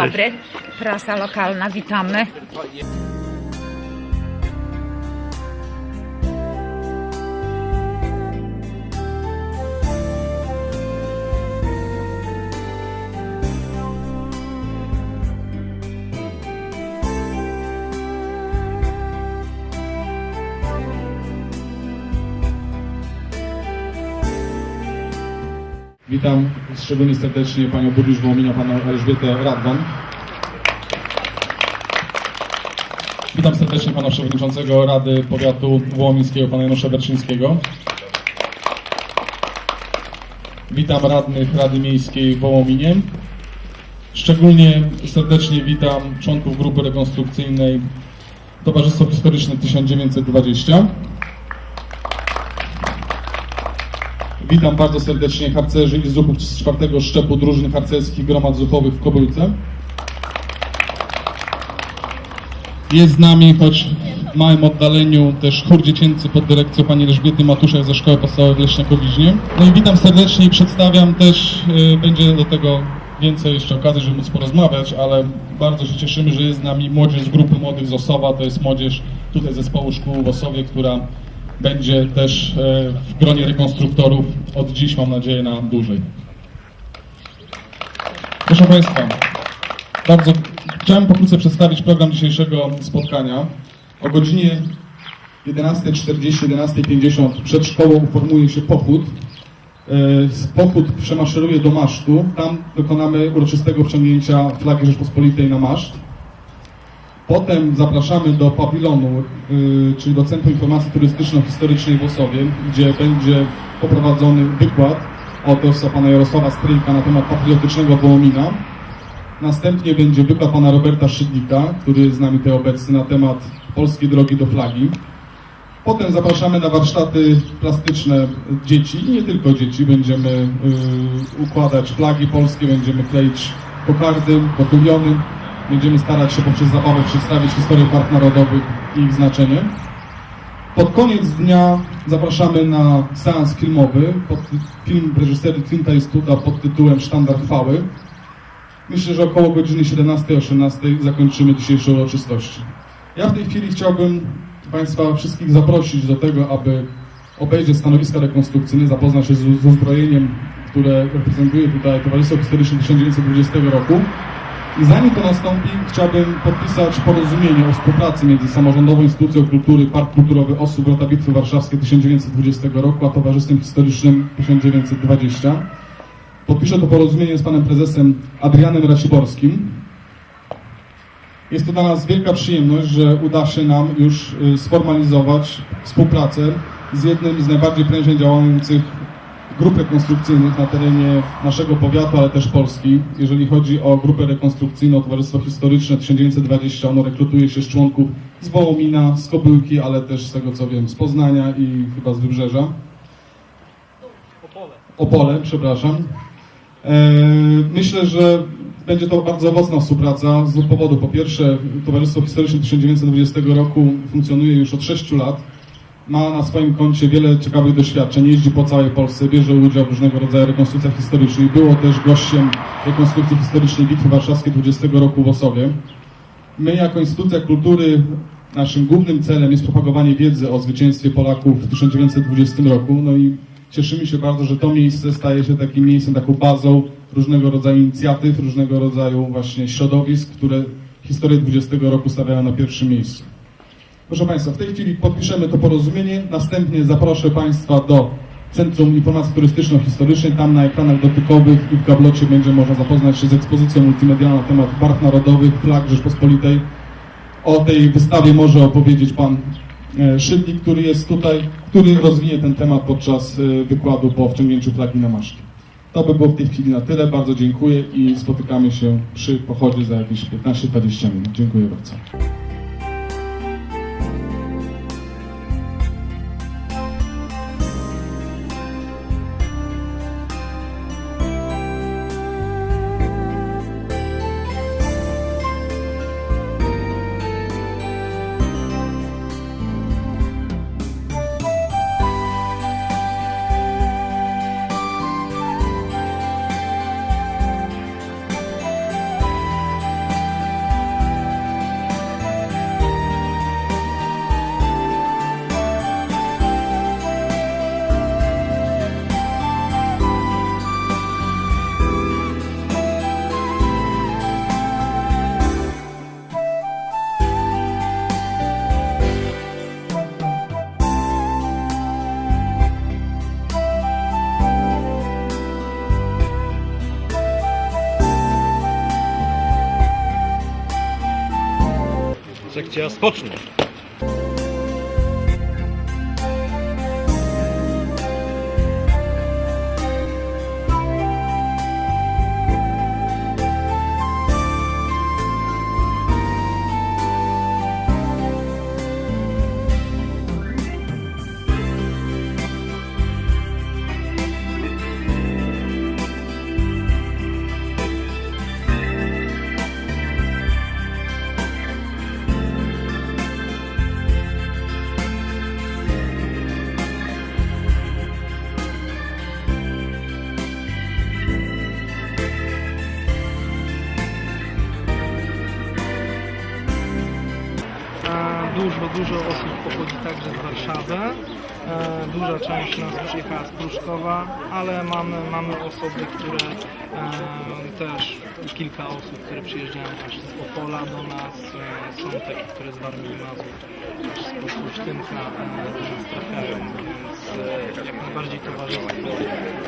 dobry. Prasa lokalna, witamy. Witam szczególnie serdecznie Panią Burmistrz Wołominia, Panią Elżbietę Radwan. Witam serdecznie Pana Przewodniczącego Rady Powiatu Wołomińskiego, Pana Janusza Berczyńskiego. Witam radnych Rady Miejskiej w Wołominie. Szczególnie serdecznie witam członków grupy rekonstrukcyjnej Towarzystwo Historyczne 1920. Witam bardzo serdecznie harcerzy i zuchów z czwartego szczepu drużyn harcerskich gromad zuchowych w Kobylce. Jest z nami, choć w małym oddaleniu, też chór dziecięcy pod dyrekcją pani Elżbiety Matuszek ze Szkoły Podstawowej w Leśniakowiźnie. No i witam serdecznie i przedstawiam też, y, będzie do tego więcej jeszcze okazji, żeby móc porozmawiać, ale bardzo się cieszymy, że jest z nami młodzież z grupy młodych z Osowa, to jest młodzież tutaj zespołu szkół w Osowie, która będzie też e, w gronie rekonstruktorów od dziś, mam nadzieję, na dłużej. Proszę Państwa, bardzo chciałem pokrótce przedstawić program dzisiejszego spotkania. O godzinie 11.40, 11.50 przed szkołą uformuje się pochód. E, Pochód przemaszeruje do masztu. Tam dokonamy uroczystego wciągnięcia flagi Rzeczpospolitej na maszt. Potem zapraszamy do pawilonu, y, czyli do Centrum Informacji Turystyczno-Historycznej w Osowie, gdzie będzie poprowadzony wykład autorstwa pana Jarosława Stryjka na temat patriotycznego Wołomina. Następnie będzie wykład pana Roberta Szydlika, który jest z nami tutaj obecny na temat polskiej drogi do flagi. Potem zapraszamy na warsztaty plastyczne dzieci i nie tylko dzieci. Będziemy y, układać flagi polskie, będziemy kleić kokardy, botyliony. Będziemy starać się poprzez zabawę przedstawić historię park narodowych i ich znaczenie. Pod koniec dnia zapraszamy na seans filmowy. Pod, film reżyserii Clint'a Eastwooda pod tytułem Sztandar Chwały. Myślę, że około godziny 17-18 zakończymy dzisiejsze uroczystości. Ja w tej chwili chciałbym Państwa wszystkich zaprosić do tego, aby obejrzeć stanowiska rekonstrukcyjne, zapoznać się z, z uzbrojeniem, które reprezentuje tutaj Towarzystwo Historyczne 1920 roku. I zanim to nastąpi, chciałbym podpisać porozumienie o współpracy między Samorządową Instytucją Kultury Park Kulturowy Osób Wrota Bitwy Warszawskie 1920 roku, a Towarzystwem Historycznym 1920. Podpiszę to porozumienie z panem prezesem Adrianem Raciborskim. Jest to dla nas wielka przyjemność, że uda się nam już y, sformalizować współpracę z jednym z najbardziej prężnie działających grup rekonstrukcyjnych na terenie naszego powiatu, ale też Polski. Jeżeli chodzi o grupę rekonstrukcyjną Towarzystwo Historyczne 1920, ono rekrutuje się z członków z Wołomina, z Kobyłki, ale też z tego co wiem, z Poznania i chyba z Wybrzeża. Opole, przepraszam. E, Myślę, że będzie to bardzo owocna współpraca z dwóch powodów. Po pierwsze, Towarzystwo Historyczne 1920 roku funkcjonuje już od 6 lat. Ma na swoim koncie wiele ciekawych doświadczeń, jeździ po całej Polsce, bierze udział w różnego rodzaju rekonstrukcjach historycznych. Było też gościem rekonstrukcji historycznej Bitwy Warszawskiej 20 roku w Osowie. My jako instytucja kultury, naszym głównym celem jest propagowanie wiedzy o zwycięstwie Polaków w 1920 roku. No i cieszymy się bardzo, że to miejsce staje się takim miejscem, taką bazą różnego rodzaju inicjatyw, różnego rodzaju właśnie środowisk, które historię 20 roku stawiają na pierwszym miejscu. Proszę Państwa, w tej chwili podpiszemy to porozumienie, następnie zaproszę Państwa do Centrum Informacji Turystyczno-Historycznej. Tam na ekranach dotykowych i w gablocie będzie można zapoznać się z ekspozycją multimedialną na temat barw narodowych, flag Rzeczpospolitej. O tej wystawie może opowiedzieć Pan e, Szydlik, który jest tutaj, który rozwinie ten temat podczas e, wykładu po wciągnięciu flagi na masztę. To by było w tej chwili na tyle. Bardzo dziękuję i spotykamy się przy pochodzie za jakieś 15-20 minut. Dziękuję bardzo. akcja spocznie. E, Duża część nas przyjechała z Pruszkowa, ale mamy, mamy osoby, które e, też kilka osób, które przyjeżdżają też z Opola do nas. E, Są takie, które z Warmii i Mazur, też z Podpusztynka e, do nas trafiają, e, jak najbardziej towarzystwo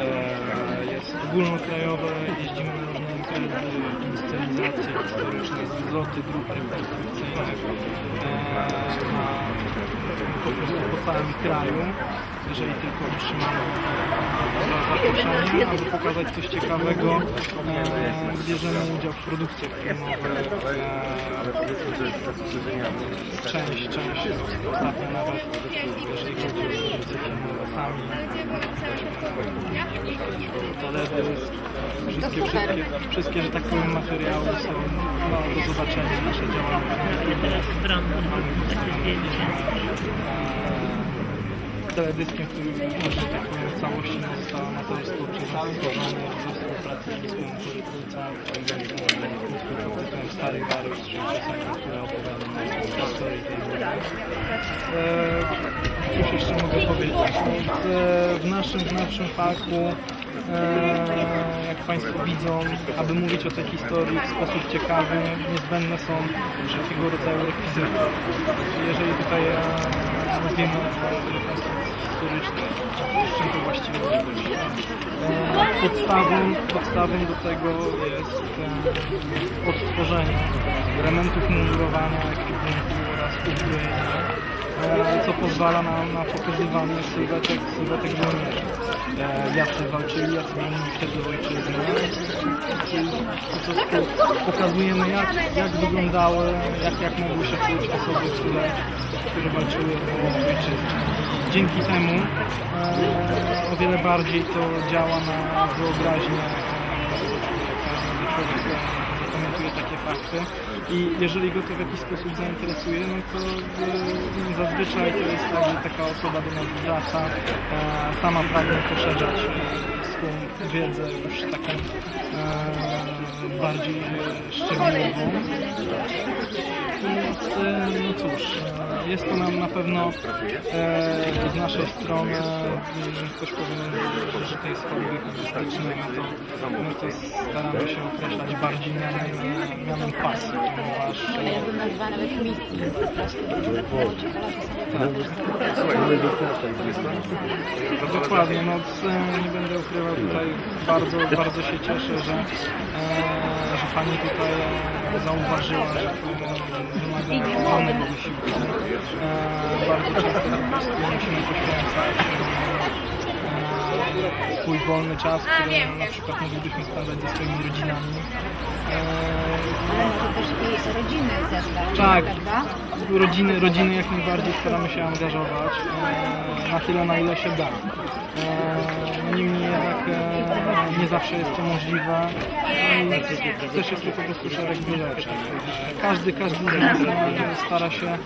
e, jest ogólnokrajowe. Jeździmy na różne imprezy, inscenizacje historyczne, zloty grup rekonstrukcyjnych e, po prostu po całym kraju, jeżeli tylko otrzymamy zaproszenie, aby pokazać coś ciekawego, e, bierzemy udział w produkcjach filmowych, e, część, część, ostatnio nawet, jeżeli chodzi o produkcje filmowe, sami. Teledysk, wszystkie, wszystkie, wszystkie, że tak powiem, materiały są no, do zobaczenia, nasze działania. E, Teledyskiem, który, że tak powiem, w całości został amatorsko przez nas stworzony we współpracy z Niską Kurytnicą, pod tytułem Stary Baruch z czasami, które opowiada nam historię tej. E, Cóż jeszcze mogę powiedzieć? No, w, naszym, w naszym parku, e, jak Państwo widzą, aby mówić o tej historii w sposób ciekawy, niezbędne są wszelkiego rodzaju rekwizyty. Jeżeli tutaj e, mówimy o rekonstrukcji historycznej, z czym to właściwie robić? E, podstawą, podstawą do tego jest e, odtworzenie elementów mundurowania, ekwipunku oraz uzbrojenia e, co pozwala nam na pokazywanie sylwetek, sylwetek żołnierzy. E, Jacy walczyli, jacy mieli wtedy ojczyznę. Po prostu pokazujemy jak, jak wyglądały, jak, jak mogły się czuć osoby, które, które walczyły o ojczyznę. Dzięki temu e, o wiele bardziej to działa na wyobraźnię e, człowiek e, zapamiętuje takie fakty i jeżeli go to w jakiś sposób zainteresuje, no to e, zazwyczaj to jest tak, że taka osoba do nas wraca, e, sama pragnie poszerzać swą wiedzę już taką e, bardziej szczegółową. E, no cóż, jest to nam na pewno e, z naszej strony, ktoś powinien, że, jest hobby hobbystyczne, no to, no to staramy się określać bardziej mianem, mianem pasji, ponieważ prostu. Dokładnie, no nie będę ukrywał tutaj bardzo, bardzo się cieszę, że, e, że Pani tutaj e, zauważyła, że to wymaga ogromnego wysiłku. E, bardzo musimy poświęcać e, swój wolny czas, który na przykład moglibyśmy spędzać ze swoimi rodzinami. E, Ale może też i rodziny zebrać, Tak. prawda? rodziny, rodziny jak najbardziej staramy się angażować na tyle, na ile się da. Niemniej jednak nie zawsze jest to możliwe też jest to po prostu szereg wyleczeń. Każdy, każdy z nas e, stara się e,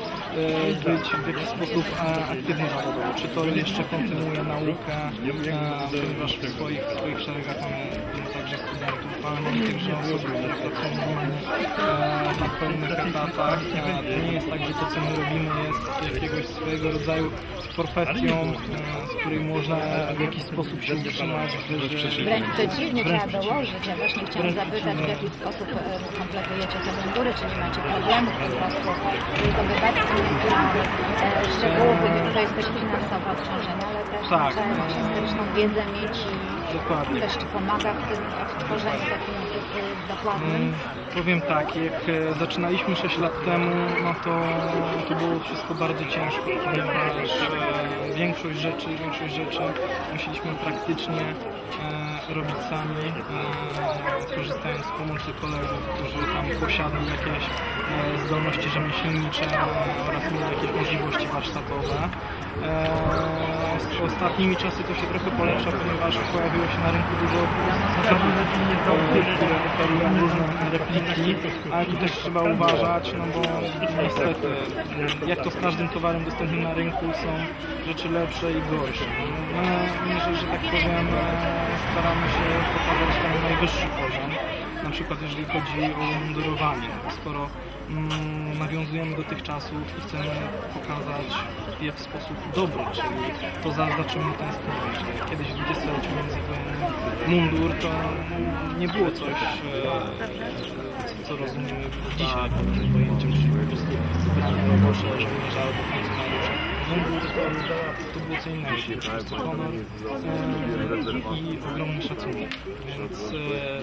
być w jakiś sposób e, aktywny zawodowo. Czy to jeszcze kontynuuje naukę, e, ponieważ w swoich, w swoich szeregach mamy, także studentów, ale mamy także osoby, które pracują normalnie na pełnych etatach. To nie jest tak, że to co my robimy jest jakiegoś swojego rodzaju profesją, e, z której można w jakiś sposób się utrzymać, że, Wręcz przeciwnie, trzeba dołożyć. Ja właśnie chciałam zapytać, w jaki sposób e, kompletujecie te mundury, czy nie macie problemów po prostu zdobywać te mundury, e, szczegółów, bo to jest też finansowe obciążenie, ale też Tak. trzeba historyczną wiedzę mieć i Dokładnie. też Ci pomaga w tym w tworzeniu takim e, dokładnym. Mm, Powiem tak, jak zaczynaliśmy 6 lat temu, no to, to było wszystko bardzo ciężko, ponieważ e, większość rzeczy, większość rzeczy musieliśmy praktycznie e, robić sami, e, korzystając z pomocy kolegów, którzy tam posiadli jakieś e, zdolności rzemieślnicze e, oraz mieli jakieś możliwości warsztatowe. Z ostatnimi czasy to się trochę polepsza, ponieważ pojawiło się na rynku dużo które oferują różne repliki, ale tu też trzeba uważać, no bo niestety, jak to z każdym towarem dostępnym na rynku, są rzeczy lepsze i gorsze. My, my że, że tak powiem, e, staramy się pokazać ten najwyższy poziom na przykład jeżeli chodzi o mundurowanie, skoro nawiązujemy do tych czasów i chcemy pokazać je w sposób dobry, czyli to za, za czym Kiedyś w dwudziestoleciu międzywojennym mundur to nie było coś, e, co, co rozumiemy dzisiaj pod tym pojęciem, czyli po prostu żołnierza albo to, było co innego, prostu honor i ogromny szacunek. Więc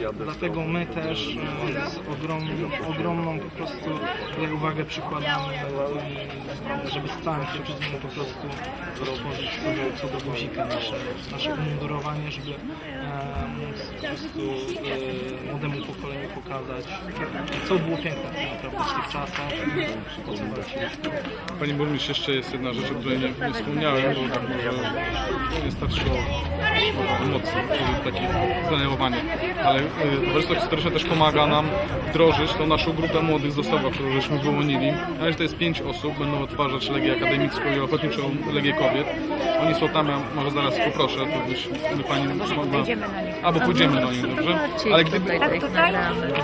e, dlatego my też e, z ogromną, ogromną po prostu uwagę przykładamy, żeby z całym przeczytem po prostu stworzyć co do, guzika nasze, nasze umundurowanie, żeby e, móc po prostu młodemu pokoleniu pokazać, co było piękne tak naprawdę w tych czasach i po co walczyć. Panie Burmistrz, jeszcze jest jedna rzecz, której nie, nie wspomniałem, bo tak może nie o, o emocji, o takie zanemowanie, ale y, Towarzystwo Historyczne też pomaga nam wdrożyć tą naszą grupę młodych z Osowa, którą żeśmy wyłonili. Na razie to jest pięć osób, będą odtwarzać Legię Akademicką i Ochotniczą Legię Kobiet. Oni są tam, ja może zaraz poproszę, to byś, by Pani mogła... pójdziemy na nich. Albo pójdziemy do nich, dobrze? Ale gdyby,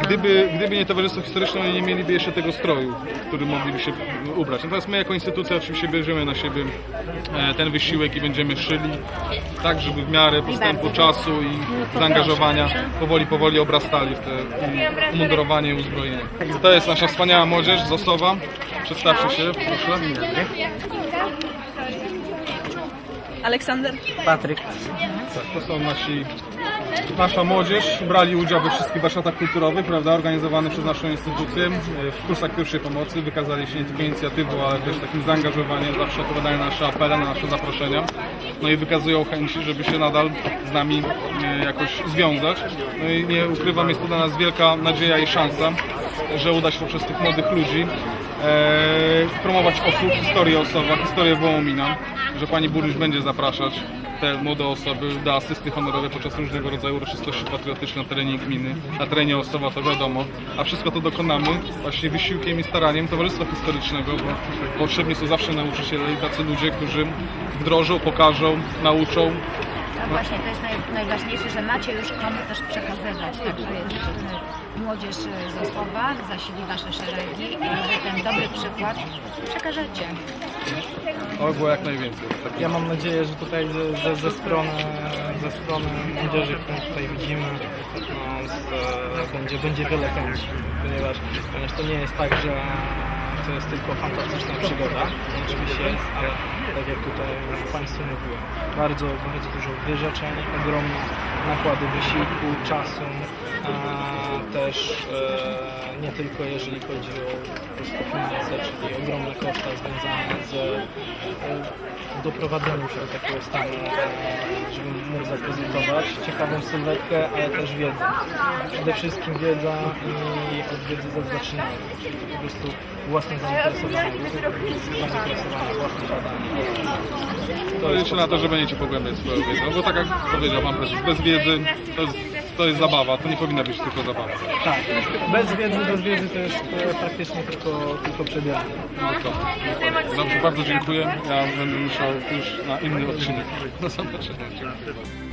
Gdyby, gdyby nie Towarzystwo Historyczne, oni nie mieliby jeszcze tego stroju, w który mogliby się ubrać. Natomiast my jako instytucja oczywiście bierzemy na siebie e, ten wysiłek i będziemy szyli tak, żeby w miarę postępu czasu i zaangażowania powoli, powoli obrastali w te umundurowanie i uzbrojenie. To jest nasza wspaniała młodzież z Osowa. Przedstawcie się, proszę. Aleksander? Patryk. Tak, to są nasi, nasza młodzież. Brali udział we wszystkich warsztatach kulturowych, prawda, organizowanych przez naszą instytucję. E, W kursach pierwszej pomocy wykazali się nie tylko inicjatywą, ale też takim zaangażowaniem. Zawsze odpowiadają na nasze apele, na nasze zaproszenia. No i wykazują chęci, żeby się nadal z nami e, jakoś związać. No i nie ukrywam, jest to dla nas wielka nadzieja i szansa, że uda się poprzez tych młodych ludzi e, promować osób, historię osoba, historię Wołomina, że pani burmistrz będzie zapraszać te młode osoby do asysty honorowej podczas różnego rodzaju uroczystości patriotycznych na terenie gminy, na terenie osoba, to wiadomo, a wszystko to dokonamy właśnie wysiłkiem i staraniem Towarzystwa Historycznego, bo potrzebni są zawsze nauczyciele i tacy ludzie, którzy wdrożą, pokażą, nauczą, No właśnie, to jest naj, najważniejsze, że macie już komu też przekazywać. Także y, młodzież y, z Osowa, zasili Wasze szeregi i ten dobry przykład przekażecie. o, było jak najwięcej. Tak Ja mam nadzieję, że tutaj ze, ze, ze strony ze strony młodzieży, którą tutaj widzimy, no, z, e, będzie, będzie wiele chęci, ponieważ, ponieważ to nie jest tak, że to jest tylko fantastyczna przygoda, oczywiście jest, ale tak jak tutaj Państwu mówiłem, bardzo, bardzo dużo wyrzeczeń, ogromne nakłady wysiłku, czasu, a też e, nie tylko jeżeli chodzi o finanse, czyli ogromne koszta związane z e, doprowadzeniem się do takiego stanu, e, żeby mógł zaprezentować ciekawą sylwetkę, ale też wiedzę. Przede wszystkim wiedza i od wiedzy zaczynamy, czyli po prostu własne zainteresowanie, zainteresowanie, własne badanie. To liczę na to, że będziecie pogłębiać swoją wiedzę, no bo tak jak powiedział Pan Prezes, bez wiedzy to jest, to jest zabawa, to nie powinna być tylko zabawa. Tak, bez wiedzy, bez wiedzy to jest e, praktycznie tylko, tylko przebieranie. Dobrze, bardzo dziękuję. Ja będę musiał już na inny odcinek. Do zobaczenia. Dziękuję.